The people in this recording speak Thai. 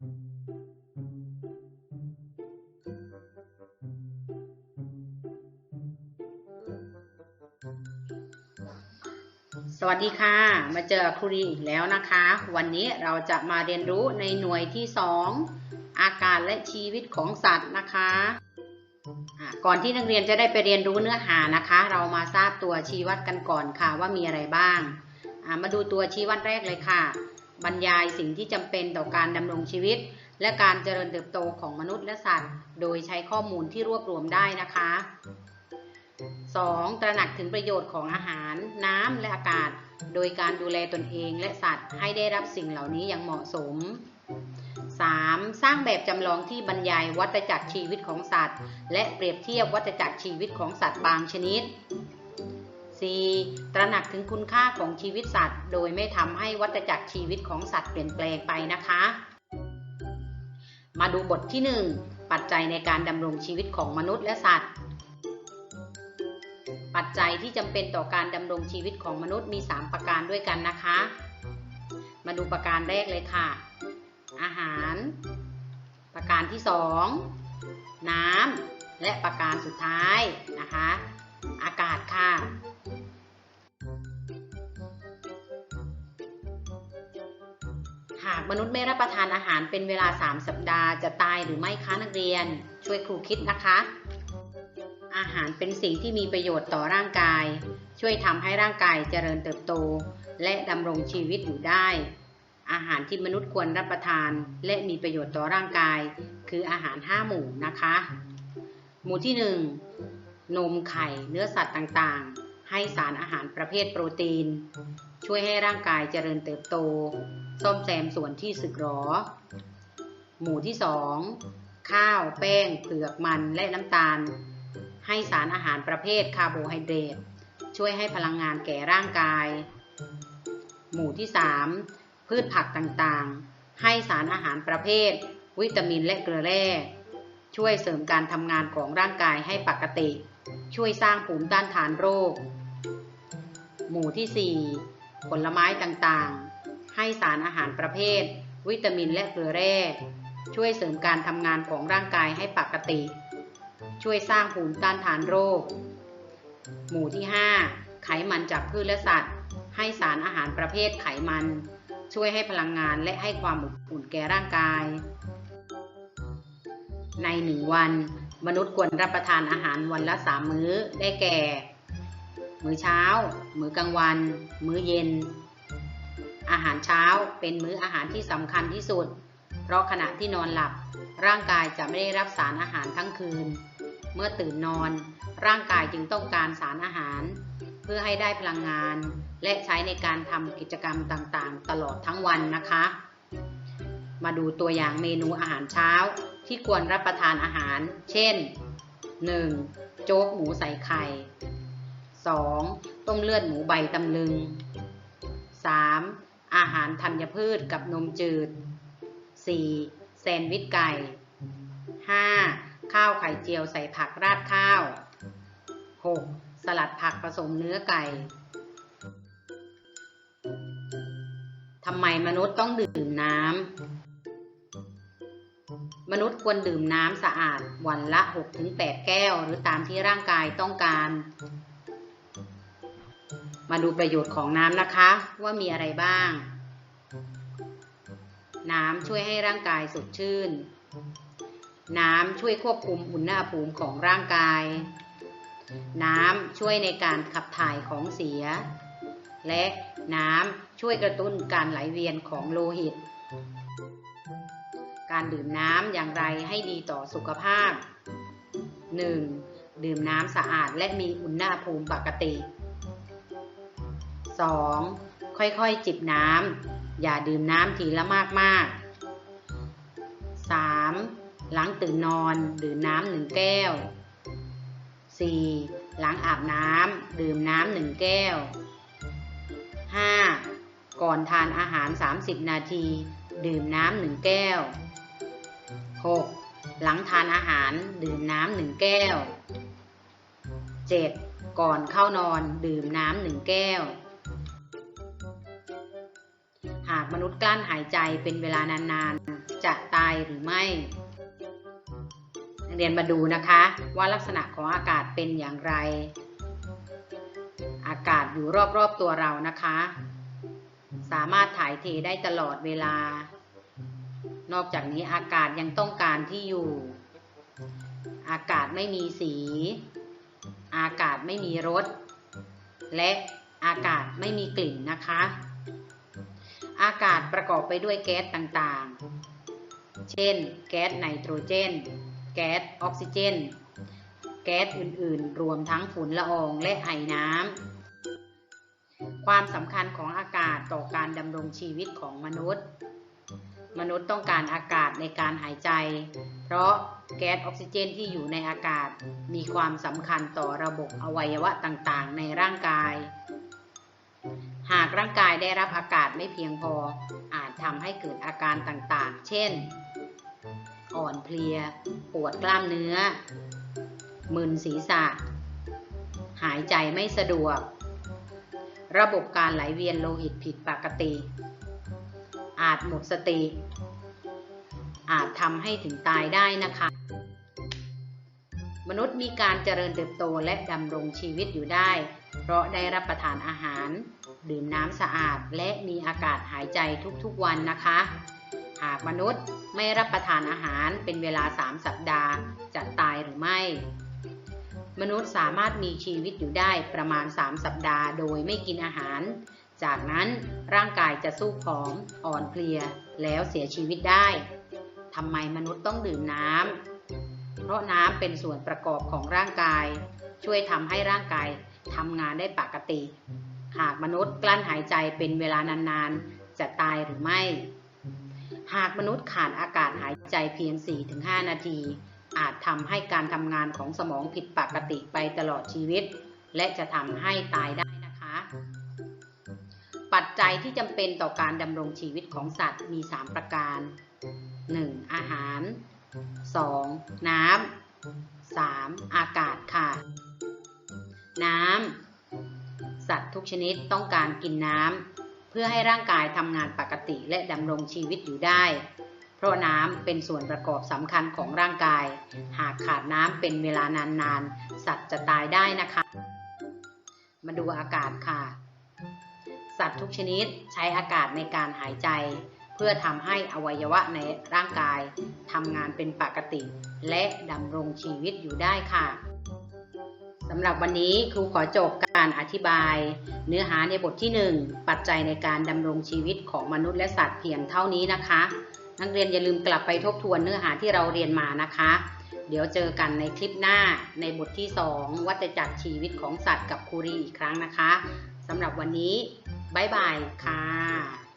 สวัสดีค่ะ มาเจอครูรีอีกแล้วนะคะ วันนี้เราจะมาเรียนรู้ในหน่วยที่ 2 อาการและชีวิตของสัตว์นะคะะก่อนที่นักเรียนจะได้ไปเรียนรู้เนื้อหานะคะ เรามาทราบตัวชี้วัดกันก่อนค่ะว่ามีอะไรบ้าง มาดูตัวชี้วัดแรกเลยค่ะ บรรยายสิ่งที่จำเป็นต่อการดำรงชีวิต และการเจริญเติบโตของมนุษย์และสัตว์ โดยใช้ข้อมูลที่รวบรวมได้นะคะ 2. ตระหนักถึงประโยชน์ของอาหาร น้ำ และอากาศ โดยการดูแลตนเองและสัตว์ ให้ได้รับสิ่งเหล่านี้อย่างเหมาะสม 3. สร้างแบบจำลองที่บรรยายวัฏจักรชีวิตของสัตว์ และเปรียบเทียบวัฏจักรชีวิตของสัตว์บางชนิด 4. ตระหนักถึงคุณค่าของชีวิตสัตว์ โดยไม่ทำให้วัฏจักรชีวิตของสัตว์เปลี่ยนแปลงไปนะคะ มาดูบทที่ 1 ปัจจัยในการดำรงชีวิตของมนุษย์และสัตว์ ปัจจัยที่จำเป็นต่อการดำรงชีวิตของมนุษย์มี 3 ประการด้วยกันนะคะ มาดูประการแรกเลยค่ะ อาหาร ประการที่ 2 น้ำและประการสุดท้ายนะคะ อากาศค่ะหากมนุษย์ไม่รับประทานอาหารเป็นเวลา 3 สัปดาห์จะตายหรือไม่คะนักเรียน ช่วยครูคิดนะคะ อาหารเป็นสิ่งที่มีประโยชน์ต่อร่างกาย ช่วยทำให้ร่างกายเจริญเติบโต และดำรงชีวิตอยู่ได้ อาหารที่มนุษย์ควรรับประทาน และมีประโยชน์ต่อร่างกาย คืออาหาร 5 หมู่นะคะ หมู่ที่ 1 นมไข่ เนื้อสัตว์ต่างๆ ให้สารอาหารประเภทโปรตีน ช่วยให้ร่างกายเจริญเติบโต ซ่อมแซมส่วนที่สึกหรอ หมู่ที่ 2 ข้าว แป้งเผือกมันและน้ำตาล ให้สารอาหารประเภทคาร์โบไฮเดรตช่วยให้พลังงานแก่ร่างกาย หมู่ที่ 3 พืชผักต่างๆ ให้สารอาหารประเภท วิตามินและเกลือแร่ช่วยเสริมการทำงานของร่างกายให้ปกติ ช่วยสร้างภูมิต้านทานโรค หมู่ที่ 4 ผลไม้ต่างๆ ให้สารอาหารประเภท วิตามินและเกลือแร่ ช่วยเสริมการทำงานของร่างกายให้ปกติ ช่วยสร้างภูมิต้านทานโรค หมู่ที่ 5 ไขมันจากพืชและสัตว์ ให้สารอาหารประเภทไขมัน ช่วยให้พลังงานและให้ความอบอุ่นแก่ร่างกาย ในหนึ่งวัน มนุษย์ควรรับประทานอาหารวันละสามมื้อได้แก่ มื้อเช้า มื้อกลางวัน มื้อเย็น อาหารเช้าเป็นมื้ออาหารที่สำคัญที่สุด เพราะขณะที่นอนหลับ ร่างกายจะไม่ได้รับสารอาหารทั้งคืน เมื่อตื่นนอน ร่างกายจึงต้องการสารอาหาร เพื่อให้ได้พลังงาน และใช้ในการทำกิจกรรมต่างๆ ตลอดทั้งวันนะคะ มาดูตัวอย่างเมนูอาหารเช้า ที่ควรรับประทานอาหาร เช่น 1. โจ๊กหมูใส่ไข่ 2. ต้มเลือดหมูใบตำลึง 3. อาหารธัญพืชกับนมจืด 4. แซนด์วิชไก่ 5. ข้าวไข่เจียวใส่ผักราดข้าว 6. สลัดผักผสมเนื้อไก่ทำไมมนุษย์ต้องดื่มน้ำ มนุษย์ควรดื่มน้ำสะอาดวันละ 6-8 แก้ว หรือตามที่ร่างกายต้องการ มาดูประโยชน์ของน้ำนะคะ ว่ามีอะไรบ้าง น้ำช่วยให้ร่างกายสดชื่น น้ำช่วยควบคุมอุณหภูมิของร่างกาย น้ำช่วยในการขับถ่ายของเสีย และน้ำช่วยกระตุ้นการไหลเวียนของโลหิต การดื่มน้ำอย่างไรให้ดีต่อสุขภาพ 1. ดื่มน้ำสะอาดและมีอุณหภูมิปกติ 2. ค่อยๆจิบน้ำ อย่าดื่มน้ำทีละมากๆ 3. หลังตื่นนอนดื่มน้ำหนึ่งแก้ว 4. หลังอาบน้ำดื่มน้ำหนึ่งแก้ว 5. ก่อนทานอาหาร 30 นาที ดื่มน้ำหนึ่งแก้ว 6. หลังทานอาหารดื่มน้ำหนึ่งแก้ว 7. ก่อนเข้านอนดื่มน้ำหนึ่งแก้ว หากมนุษย์กลั้นหายใจเป็นเวลานานๆ จะตายหรือไม่นักเรียนมาดูนะคะว่าลักษณะของอากาศเป็นอย่างไร อากาศอยู่รอบๆตัวเรานะคะ สามารถถ่ายเทได้ตลอดเวลา นอกจากนี้อากาศยังต้องการที่อยู่ อากาศไม่มีสี อากาศไม่มีรส และอากาศไม่มีกลิ่นนะคะ อากาศประกอบไปด้วยแก๊สต่างๆ เช่น แก๊สไนโตรเจน แก๊สออกซิเจน แก๊สอื่นๆ รวมทั้งฝุ่นละอองและไอน้ำ ความสำคัญของอากาศต่อการดำรงชีวิตของมนุษย์ มนุษย์ต้องการอากาศในการหายใจ เพราะแก๊สออกซิเจนที่อยู่ในอากาศ มีความสำคัญต่อระบบอวัยวะต่างๆ ในร่างกาย หากร่างกายได้รับอากาศไม่เพียงพอ อาจทำให้เกิดอาการต่างๆ เช่น อ่อนเพลีย ปวดกล้ามเนื้อ มึนศีรษะ หายใจไม่สะดวก ระบบการไหลเวียนโลหิตผิดปกติ อาจหมดสติ อาจทำให้ถึงตายได้นะคะ มนุษย์มีการเจริญเติบโตและดำรงชีวิตอยู่ได้ เพราะได้รับประทานอาหาร ดื่มน้ำสะอาดและมีอากาศหายใจทุกๆวันนะคะ หากมนุษย์ไม่รับประทานอาหารเป็นเวลา 3 สัปดาห์จะตายหรือไม่ มนุษย์สามารถมีชีวิตอยู่ได้ประมาณ 3 สัปดาห์โดยไม่กินอาหาร จากนั้นร่างกายจะสู้ผอมอ่อนเพลียแล้วเสียชีวิตได้ทำไมมนุษย์ต้องดื่มน้ำเพราะน้ำเป็นส่วนประกอบของร่างกาย ช่วยทำให้ร่างกายทำงานได้ปกติ หากมนุษย์กลั้นหายใจเป็นเวลานานๆ จะตายหรือไม่ หากมนุษย์ขาดอากาศหายใจเพียง 4-5 นาที อาจทำให้การทำงานของสมองผิดปกติไปตลอดชีวิต และจะทำให้ตายได้ ปัจจัยที่จำเป็นต่อการดำรงชีวิตของสัตว์มี 3 ประการ 1. อาหาร 2. น้ำ 3. อากาศค่ะ น้ำ สัตว์ทุกชนิดต้องการกินน้ำเพื่อให้ร่างกายทำงานปกติและดำรงชีวิตอยู่ได้ เพราะน้ำเป็นส่วนประกอบสำคัญของร่างกาย หากขาดน้ำเป็นเวลานานๆ สัตว์จะตายได้นะคะ มาดูอากาศค่ะ สัตว์ทุกชนิดใช้อากาศในการหายใจ เพื่อทำให้อวัยวะในร่างกายทำงานเป็นปกติ และดำรงชีวิตอยู่ได้ค่ะสำหรับวันนี้ครูขอจบการอธิบาย เนื้อหาในบทที่ 1 ปัจจัยในการดำรงชีวิตของมนุษย์และสัตว์เพียงเท่านี้นะคะ นักเรียนอย่าลืมกลับไปทบทวนเนื้อหาที่เราเรียนมานะคะ เดี๋ยวเจอกันในคลิปหน้าในบทที่ 2 วัฏจักรชีวิตของสัตว์กับครูรีอีกครั้งนะคะสำหรับวันนี้ บ๊ายบายค่ะ